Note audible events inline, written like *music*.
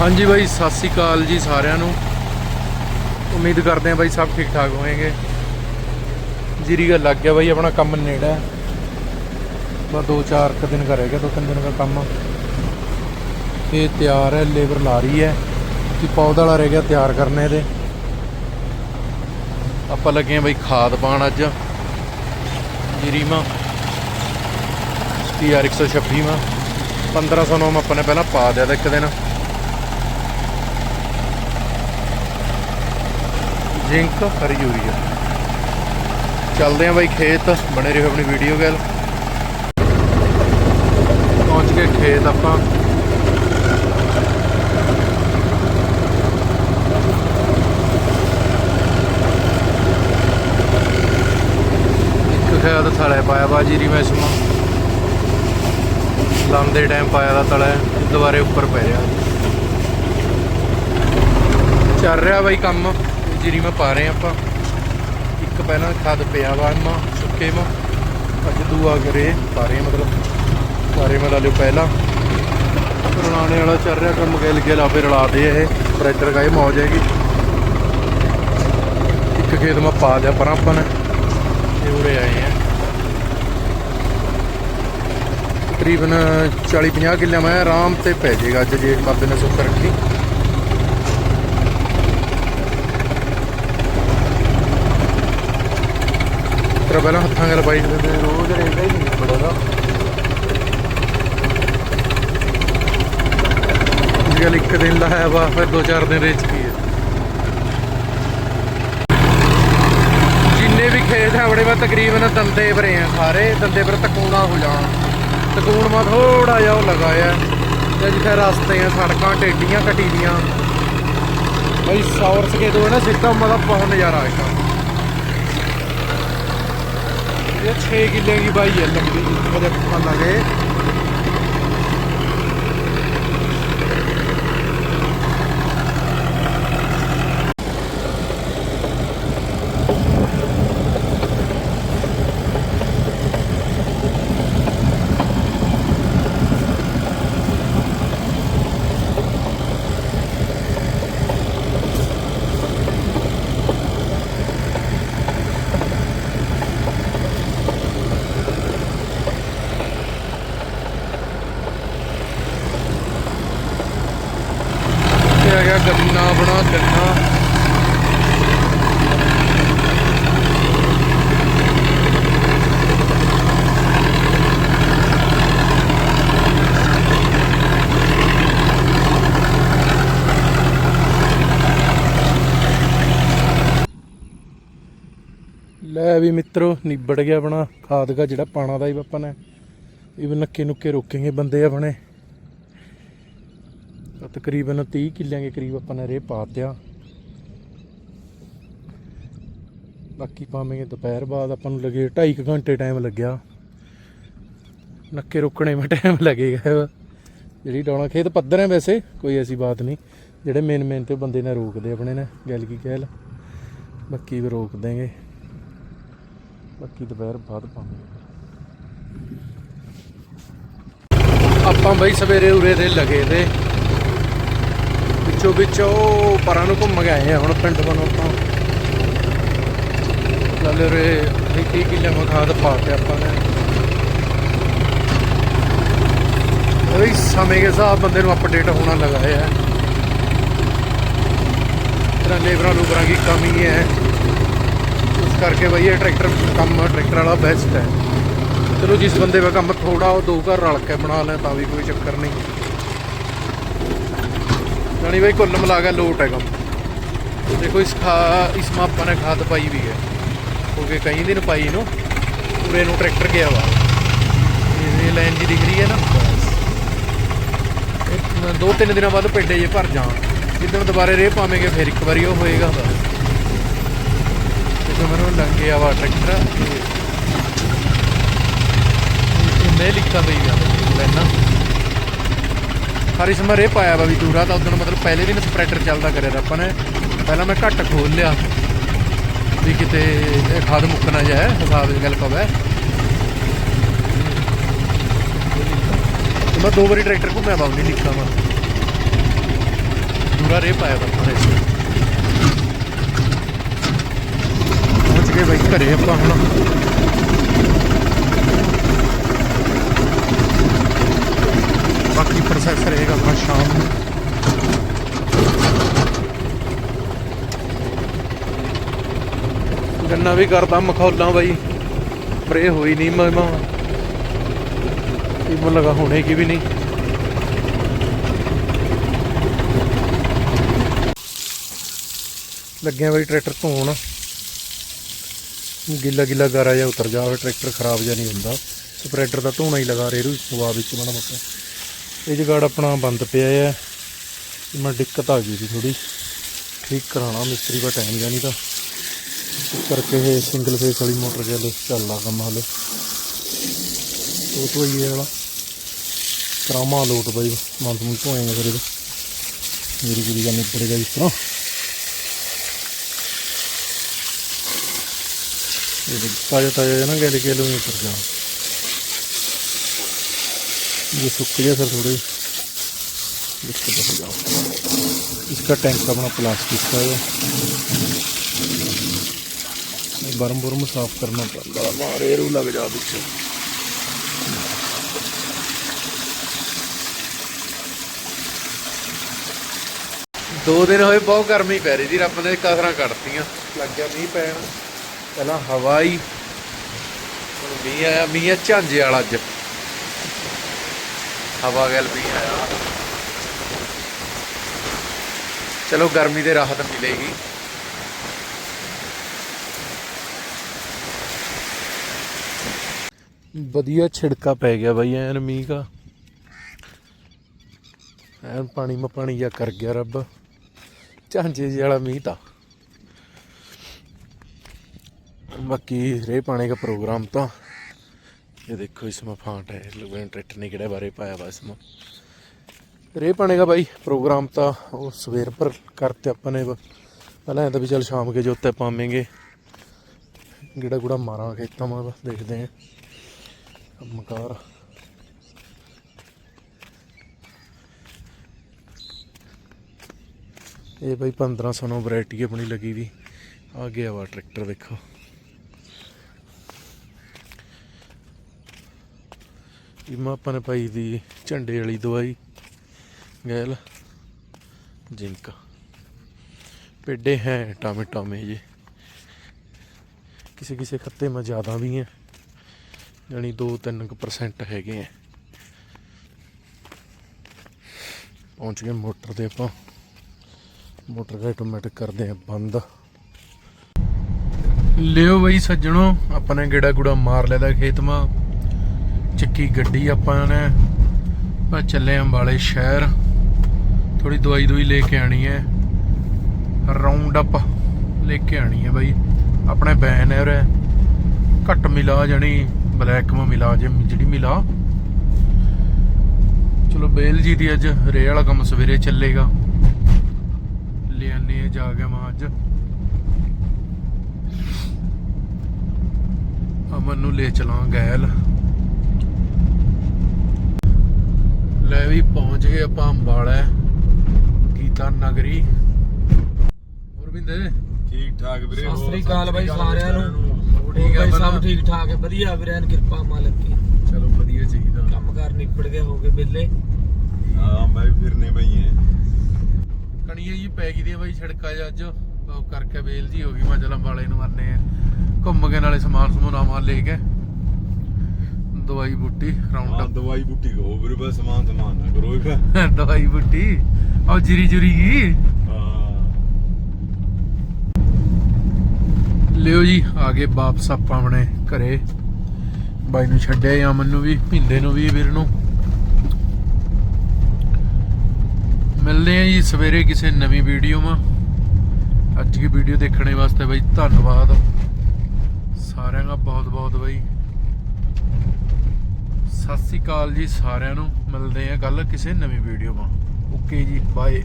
ਹਾਂਜੀ ਬਾਈ, ਸਤਿ ਸ੍ਰੀ ਅਕਾਲ ਜੀ ਸਾਰਿਆਂ ਨੂੰ। ਉਮੀਦ ਕਰਦੇ ਹਾਂ ਬਾਈ ਸਭ ਠੀਕ ਠਾਕ ਹੋਣਗੇ ਜੀਰੀ ਦਾ ਲੱਗ ਗਿਆ ਬਾਈ, ਆਪਣਾ ਕੰਮ ਨੇੜਾ ਹੈ। ਬਸ ਦੋ ਚਾਰ ਕੁ ਦਿਨ ਕਰ ਰਹਿ ਗਿਆ, ਦੋ ਤਿੰਨ ਦਿਨ ਦਾ ਕੰਮ। ਇਹ ਤਿਆਰ ਹੈ, ਲੇਬਰ ਲਾ ਰਹੀ ਹੈ। ਕਿ ਪੌਦਾ ਵਾਲਾ ਰਹਿ ਗਿਆ ਤਿਆਰ ਕਰਨੇ ਦੇ ਆਪਾਂ ਲੱਗੇ ਹਾਂ ਬਾਈ ਖਾਦ ਪਾਣ ਅੱਜ। ਜੀਰੀ ਮਾ TR 126 ਮਾ 1500 ਨੂੰ ਆਪਾਂ ਨੇ ਪਹਿਲਾਂ ਪਾ ਦਿਆ ਤਾਂ ਇੱਕ ਦਿਨ। ਜ਼ਿੰਕ ਹਰੀ ਯੂਰੀਆ ਚੱਲਦੇ ਆਂ ਬਾਈ ਖੇਤ, ਬਣੇ ਰਹੋ ਆਪਣੀ ਵੀਡੀਓ ਗੱਲ। ਪਹੁੰਚ ਗਏ ਖੇਤ ਆਪਾਂ। ਇੱਕ ਖੇਤ ਥਲੇ ਪਾਇਆ ਬਾਜੀਰੀ ਮੈਂ ਸਮਾ। ਲਾਂਦੇ ਟਾਈਮ ਪਾਇਆ ਦਾ ਤਲਾ ਦੁਬਾਰੇ ਉੱਪਰ ਪੈ ਰਿਹਾ। ਚੱਲ ਰਿਹਾ ਬਾਈ ਕੰਮ। ਜੀਰੀ ਮੈਂ ਪਾ ਰਹੇ ਆਪਾਂ। ਇੱਕ ਪਹਿਲਾਂ ਖਾਦ ਪਿਆ ਵਾ ਮਾ ਸੁੱਕੇ ਮਾ ਅੱਜ ਦੂਆ ਕਰੇ ਪਾ ਰਹੇ ਮਤਲਬ ਪਾ ਰਹੇ ਮੈਂ ਲਾ ਲਿਓ ਪਹਿਲਾਂ। ਰਲਾਣੇ ਵਾਲਾ ਚੱਲ ਰਿਹਾ ਕੰਮ, ਗਿਲ ਗਿਲ ਆਪੇ ਰਲਾ ਦੇ ਇਹ। ਪ੍ਰੈਸ਼ਰ ਗਾਏ ਮੌਜ ਹੈਗੀ। ਇੱਕ ਖੇਤ ਮੈਂ ਪਾ ਦਿਆ ਪਰ ਆਪਾਂ ਨੇ। ਇਹ ਉਰੇ ਆਏ ਆ। ਤਕਰੀਬਨ 40 50 ਕਿੱਲੇ ਮੈਂ ਆਰਾਮ ਤੇ ਪੈ ਜਾਏਗਾ ਅੱਜ ਜੇ ਬਾਬੇ ਨੇ ਸੁੱਕ ਰੱਖੀ। ਪਹਿਲਾਂ ਹੱਥਾਂ ਨਾਲ ਬਾਈਟ ਦੇ ਰੋਜ਼ ਰਹਿੰਦਾ ਹੀ ਨਹੀਂ ਬੜਾ ਗੱਲ ਇੱਕ ਦਿਨ ਲਾਇਆ ਵਾ ਫਿਰ ਦੋ ਚਾਰ ਦਿਨ ਰੇਚ ਕੀ ਹੈ। ਜਿੰਨੇ ਵੀ ਖੇਤ ਹੈ, ਬੜੇ ਮੈਂ ਤਕਰੀਬਨ ਦੰਦੇ ਭਰੇ ਆ ਸਾਰੇ। ਦੰਦੇ ਪਰ ਤਕੂਣਾ ਹੋ ਜਾਣਾ। ਤਕੂਣ ਮਾ ਥੋੜਾ ਜਿਹਾ ਉਹ ਲਗਾਇਆ ਤੇ ਜਿੱਥੇ ਰਸਤੇ ਆ, ਸੜਕਾਂ, ਟੇਡੀਆਂ ਕੱਟੀ ਦੀਆਂ। ਬਈ ਸੌਰਸ ਕੇ ਦੋ ਨਾ, ਸਿੱਧਾ ਮਤਲਬ ਬਹੁਤ ਨਜ਼ਾਰਾ ਆਏਗਾ ਇਹ 6 ਕਿੱਲੇ ਦੀ ਬਾਈ ਹੈ ਲੰਬੀ ਜਿਹਦੇ ਪਤਾ ਲਗੇ। ਆ ਗਿਆ ਗੰਨਾ ਬਣਾ ਗੰਨਾ ਲੈ ਵੀ ਮਿੱਤਰੋ, ਨਿਬੜ ਗਿਆ ਆਪਣਾ। ਖਾਦ ਦਾ ਜਿਹੜਾ ਪਾਣਾ ਦਾ ਹੀ ਆਪਾਂ ਨੇ। ਇਹ ਨੱਕੇ ਨੁੱਕੇ ਰੋਕੇਂਗੇ ਬੰਦੇ ਆਪਣੇ। ਤਾਂ ਤਕਰੀਬਨ 30 ਕਿੱਲਿਆਂ ਦੇ ਕਰੀਬ ਆਪਾਂ ਨੇ ਰੇ ਪਾਤਿਆ। ਬਾਕੀ ਪਾਵਾਂਗੇ ਦੁਪਹਿਰ ਬਾਅਦ ਆਪਾਂ ਨੂੰ ਲੱਗੇ 2.5 ਘੰਟੇ ਟਾਈਮ ਲੱਗਿਆ। ਨੱਕੇ ਰੋਕਣੇ ਵਿੱਚ ਟਾਈਮ ਲੱਗੇਗਾ ਜਿਹੜੀ ਡਾਉਣਾ, ਖੇਤ ਪੱਧਰ ਹੈ ਵੈਸੇ, ਕੋਈ ਐਸੀ ਬਾਤ ਨਹੀਂ। ਜਿਹੜੇ ਮੇਨ ਮੇਨ ਤੇ ਬੰਦੇ ਨੇ ਰੋਕਦੇ ਆਪਣੇ ਨੇ, ਗੱਲ ਕੀ ਕਹਿਲ ਬਾਕੀ ਵੀ ਰੋਕ ਦੇਂਗੇ ਬਾਕੀ ਦੁਪਹਿਰ ਬਾਅਦ ਪਾਵਾਂਗੇ। ਆਪਾਂ ਬਈ ਸਵੇਰੇ ਉਰੇ ਦੇ ਲਗੇ ਤੇ ਵਿੱਚੋਂ ਉਹ ਪਰਾਂ ਨੂੰ ਘੁੰਮ ਗਏ ਆ, ਹੁਣ ਪਿੰਡ ਵੱਲੋਂ ਆਪਾਂ। ਚੱਲ ਰੇ ਕੀ ਕਿੱਲੇ ਮਖਾਦ ਪਾ ਕੇ ਆਪਾਂ ਨੇ। ਇਹ ਸਮੇਂ ਦੇ ਹਿਸਾਬ ਬੰਦੇ ਨੂੰ ਅਪਡੇਟ ਹੋਣਾ ਲਗਾਇਆ ਹੈ। ਤੇਰਾ ਲੇਬਰਾਂ ਲੂਬਰਾਂ ਦੀ ਕਮੀ ਹੈ ਉਸ ਕਰਕੇ ਬਈ ਇਹ ਟਰੈਕਟਰ ਕੰਮ, ਟਰੈਕਟਰ ਵਾਲਾ ਬੈਸਟ ਹੈ। ਚਲੋ, ਜਿਸ ਬੰਦੇ ਦਾ ਕੰਮ ਥੋੜਾ ਉਹ ਦੋ ਘਰ ਰਲ ਕੇ ਬਣਾ ਲੈ, ਤਾਂ ਵੀ ਕੋਈ ਚੱਕਰ ਨਹੀਂ। ਜਾਣੀ ਬਾਈ ਕੁੱਲ ਮਿਲਾ ਕੇ ਲੋਟ ਹੈ ਕੰਮ। ਦੇਖੋ ਇਸ ਖਾ, ਇਸ ਮਾ ਆਪਾਂ ਨੇ ਖਾਦ ਪਾਈ ਵੀ ਹੈ। ਕਿਉਂਕਿ ਕਈ ਦਿਨ ਪਾਈ ਨੂੰ, ਪੂਰੇ ਨੂੰ ਟਰੈਕਟਰ ਗਿਆ ਵਾ। ਇਹ ਲਾਈਨ ਦੀ ਦਿਖ ਰਹੀ ਹੈ ਨਾ। ਦੋ ਤਿੰਨ ਦਿਨਾਂ ਬਾਅਦ ਪਿੰਡੇ ਜੇ ਭਰ ਜਾਣ ਜਿੱਦਣ ਦੁਬਾਰੇ ਰੇ ਪਾਵੇਂਗੇ, ਫਿਰ ਇੱਕ ਵਾਰੀ ਉਹ ਹੋਏਗਾ। ਬਸ ਤੇ ਮੈਨੂੰ ਲੰਘਿਆ ਵਾ ਟਰੈਕਟਰ ਮੈਂ ਲਿਖਾ ਪਈ ਗੱਲ, ਲੈਣਾ। ਹਰੀ ਸਮਰ ਇਹ ਪਾਇਆ ਵਾ ਵੀ ਦੂਰਾ ਤਾਂ ਉਦੋਂ ਮਤਲਬ ਪਹਿਲੇ ਦਿਨ ਸਪਰੈਡਰ ਚੱਲਦਾ ਕਰਿਆ ਤਾਂ ਆਪਾਂ ਨੇ। ਪਹਿਲਾਂ ਮੈਂ ਘੱਟ ਖੋਲ ਲਿਆ। ਵੀ ਕਿਤੇ ਇਹ ਖਾਦ ਮੁੱਕਣਾ ਜਾਏ, ਹਿਸਾਬ ਦੀ ਗੱਲ ਪਵੇ। ਮੈਂ ਦੋ ਵਾਰੀ ਟਰੈਕਟਰ ਘੁੰਮਿਆ ਬਾਉ ਨਹੀਂ ਲਿਖਾ ਵਾ। ਦੂਰਾ ਰੇ ਪਾਇਆ ਵਾ ਆਪਾਂ ਪਹੁੰਚ ਗਏ ਬਾਈ ਘਰੇ ਆਪਾਂ ਹੁਣ। ਬਾਕੀ ਪ੍ਰੋਸੈਸ ਰਹੇਗਾ ਆਪਣਾ ਸ਼ਾਮ ਨੂੰ। ਗੰਨਾ ਵੀ ਕਰਦਾ ਮਖੌਲਾਂ ਬਾਈ। ਸਪਰੇ ਹੋਈ ਨਹੀਂ ਮੈਂ ਮੈਂ ਇਹ ਲਗਾ ਹੋਣੇ ਕੀ ਵੀ ਨਹੀਂ। ਲੱਗਿਆ ਬਾਈ ਟਰੈਕਟਰ ਧੋਣ। ਗਿੱਲਾ ਗਿੱਲਾ ਗਾਰਾ ਜਿਹਾ ਉਤਰ ਜਾ ਫਿਰ ਟਰੈਕਟਰ ਖਰਾਬ ਜਿਹਾ ਨਹੀਂ ਹੁੰਦਾ। ਸਪਰੈਡਰ ਦਾ ਧੋਣਾ ਹੀ ਲਗਾ ਰੇਰੂ ਸਵਾ ਵਿੱਚ ਬਣਾ ਮੱਕਾ ਇਹ ਜਗਾੜ ਆਪਣਾ ਬੰਦ ਪਿਆ ਹੈ ਮੈਂ ਦਿੱਕਤ ਆ ਗਈ ਸੀ ਥੋੜੀ ਠੀਕ ਕਰਾਣਾ ਮਿਸਤਰੀ ਦਾ ਟਾਈਮ ਗਿਆ ਨਹੀਂ ਤਾਂ। ਇਸ ਕਰਕੇ ਇਹ ਸਿੰਗਲ ਫੇਸ ਵਾਲੀ ਮੋਟਰ ਚੱਲ ਚੱਲਦਾ ਕੰਮ ਹਲੇ। ਉਹ ਤੋਂ ਇਹ ਵਾਲਾ। ਕਰਾਮਾ ਲੋਟ ਬਾਈ। ਮਨ ਤੋਂ ਧੋਏਗਾ ਫਿਰ ਇਹ ਮੇਰੀ ਗੁਰੀ ਜਾਨੇ ਪੜੇਗਾ ਇਸ ਤਰ੍ਹਾਂ। ਇਹ ਤਾਜ਼ਾ ਤਾਜ਼ਾ ਨਾ ਗੈਲ ਕੇ ਲੋਂ ਉੱਪਰ ਜਾਣਾ ये सूख गया सर थोड़े इसको देखो जाओ इसका टैंक अपना प्लास्टिक का है ये बर्म बुरम साफ करना पड़ता मारे रू लग जा पीछे ਦੋ ਦਿਨ ਹੋਏ ਬਹੁਤ ਗਰਮੀ ਪੈ ਰਹੀ ਸੀ ਰੱਬ ਨੇ ਕਸਰਾਂ ਕੱਢਤੀਆਂ ਲੱਗ ਗਿਆ ਮੀਂਹ ਪੈਣ ਪਹਿਲਾਂ ਹਵਾ ਹੀ ਹੁਣ ਮੀਂਹ ਆਇਆ ਮੀਂਹ ਆ ਝਾਂਜੇ ਵਾਲਾ ਅੱਜ ਹਵਾ ਗੈਲ ਵੀ ਹੈ। ਚਲੋ, ਗਰਮੀ ਦੇ ਰਾਹਤ ਮਿਲੇਗੀ। ਵਧੀਆ ਛਿੜਕਾ ਪੈ ਗਿਆ ਬਾਈ, ਐਨ ਮੀਂਹ ਦਾ। ਐਨ ਪਾਣੀ ਮ ਪਾਣੀ ਜਾ ਕਰ ਗਿਆ ਰੱਬ। ਝਾਂਜੇ ਜੀ ਵਾਲਾ ਮੀਂਹ ਤਾਂ। ਬਾਕੀ ਰੇ ਪਾਣੇ ਦਾ ਪ੍ਰੋਗਰਾਮ ਤਾਂ ये देखो इसमें फांट है लोगों ने ट्रैक्टर ने किड़े बारे पाया हुआ इसमें रे पाने का भाई प्रोग्राम था वो सवेर पर करते अपने पहले तो भी चल शाम के जोते पावेंगे गिड़ा गुड़ा मारा खेतों में बस देखते हैं कमकार ये भाई पंद्रह सौ नौ वरायटी अपनी लगी हुई आ गया वा ट्रैक्टर देखो ਇਮਾ ਆਪਾਂ ਨੇ ਪਾਈ ਦੀ ਝੰਡੇ ਵਾਲੀ ਦਵਾਈ, ਗੈਲ, ਜਿੰਕ। ਪੇਡੇ ਹੈ ਟਾਮੇ ਟਾਮੇ ਜੀ। ਕਿਸੇ ਕਿਸੇ ਖੱਤੇ ਮਾ ਜ਼ਿਆਦਾ ਵੀ ਹੈ ਯਾਨੀ 2-3% ਹੈਗੇ ਆ। ਪਹੁੰਚ ਗਏ ਮੋਟਰ ਤੇ ਆਪਾਂ। ਮੋਟਰ ਦਾ ਆਟੋਮੈਟਿਕ ਕਰਦੇ ਆ ਬੰਦ। ਲਿਓ ਬਈ ਸੱਜਣੋ, ਆਪਾਂ ਨੇ ਗੇੜਾ ਗੁੜਾ ਮਾਰ ਲਿਆ ਦਾ ਖੇਤ ਮਾ। ਚੱਕੀ ਗੱਡੀ ਆਪਾਂ ਨੇ। ਆਪਾਂ ਚੱਲੇ ਅੰਬਾਲੇ ਸ਼ਹਿਰ। ਥੋੜੀ ਦਵਾਈ ਦਵਾਈ ਲੈ ਕੇ ਆਣੀ ਹੈ। ਰਾਉਂਡ ਅਪ ਲੈ ਕੇ ਆਣੀ ਹੈ ਬਾਈ। ਆਪਣੇ ਬੈਨ ਹੈ। ਉਰੇ ਘੱਟ ਮਿਲਾ ਜਾਣੀ ਬਲੈਕ ਮਾ ਮਿਲਾ ਜੇ, ਜਿਹੜੀ ਮਿਲਾ। ਚਲੋ ਬੇਲ ਜੀ ਦੀ ਅੱਜ ਰੇ ਵਾਲਾ ਕੰਮ ਸਵੇਰੇ ਚੱਲੇਗਾ। ਲਿਆਨੇ ਜਾ ਕੇ ਮੈਂ ਅੱਜ। ਅਮਨ ਨੂੰ ਲੈ ਚਲਾਂ ਗੈਲ। ਲੈ ਵੀ ਪਹੁੰਚ ਗਏ ਆਪਾਂ ਅੰਬਾਲਾ ਗੀਤਾ ਨਗਰੀ। ਗੁਰਵਿੰਦੇ ਠੀਕ ਠਾਕ ਵੀਰੇ ਸਤਿ ਸ੍ਰੀ ਅਕਾਲ ਬਾਈ ਸਾਰਿਆਂ ਨੂੰ। ਠੀਕ ਆ ਸਭ ਠੀਕ ਠਾਕ ਹੈ ਵਧੀਆ ਵੀਰੇ ਐਨ ਕਿਰਪਾ ਮਾਲਕ ਦੀ। ਚਲੋ ਵਧੀਆ ਚਾਹੀਦਾ। ਕੰਮ ਕਾਰ ਨਿਪੜ ਗਏ ਹੋ ਗਏ ਵਿਹਲੇ। ਹਾਂ ਮੈਂ ਵੀ ਫਿਰਨੇ ਪਈ ਐ। ਕਣੀਆਂ ਜੀ ਪੈ ਗਈ ਦੀ ਬਾਈ ਛੜਕਾ ਜਿਹਾ ਅੱਜ। ਉਹ ਕਰਕੇ ਵੇਲ ਜੀ ਹੋ ਗਈ ਮੈਂ ਚਲਾਂ ਵਾਲੇ ਨੂੰ ਆਨੇ ਆ ਘੁੰਮ ਕੇ ਨਾਲੇ ਸਮਾਨ ਸਮੂਨ ਆਵਾਂ ਲੈ ਕੇ। ਦਵਾਈ ਬੂਟੀ ਹਾਂ ਰਾਉਂਡ ਦਵਾਈ ਬੂਟੀ ਕਹੋ ਵੀਰੇ ਬਸ ਸਮਾਨ ਸਮਾਨ ਨਾ ਕਰੋ ਅਪ *laughs* ਦਵਾਈ ਬੂਟੀ। ਉਹ ਜਰੀ ਜੁਰੀ ਗਈ ਹਾਂ। ਲਿਓ ਜੀ ਆ ਗਏ ਵਾਪਸ ਆਪਾਂ ਆਪਣੇ ਘਰੇ। ਬਾਈ ਨੂੰ ਛੱਡਿਆ ਜਾਂ ਮੈਨੂੰ ਵੀ ਭਿੰਦੇ ਨੂੰ ਵੀ ਵੀਰ ਨੂੰ। ਮਿਲਦੇ ਆ ਜੀ ਸਵੇਰੇ ਕਿਸੇ ਨਵੀਂ ਵੀਡੀਓ ਮਾ। ਅੱਜ ਦੀ ਵੀਡੀਓ ਦੇਖਣੇ ਵਾਸਤੇ ਬਾਈ ਧੰਨਵਾਦ। ਸਾਰਿਆਂ ਦਾ ਬਹੁਤ ਬਹੁਤ ਬਾਈ। ਸਤਿ ਸ੍ਰੀ ਅਕਾਲ ਜੀ ਸਾਰਿਆਂ ਨੂੰ। ਮਿਲਦੇ ਆ ਕੱਲ ਕਿਸੇ ਨਵੀਂ ਵੀਡੀਓ ਮਾ ਓਕੇ ਜੀ ਬਾਏ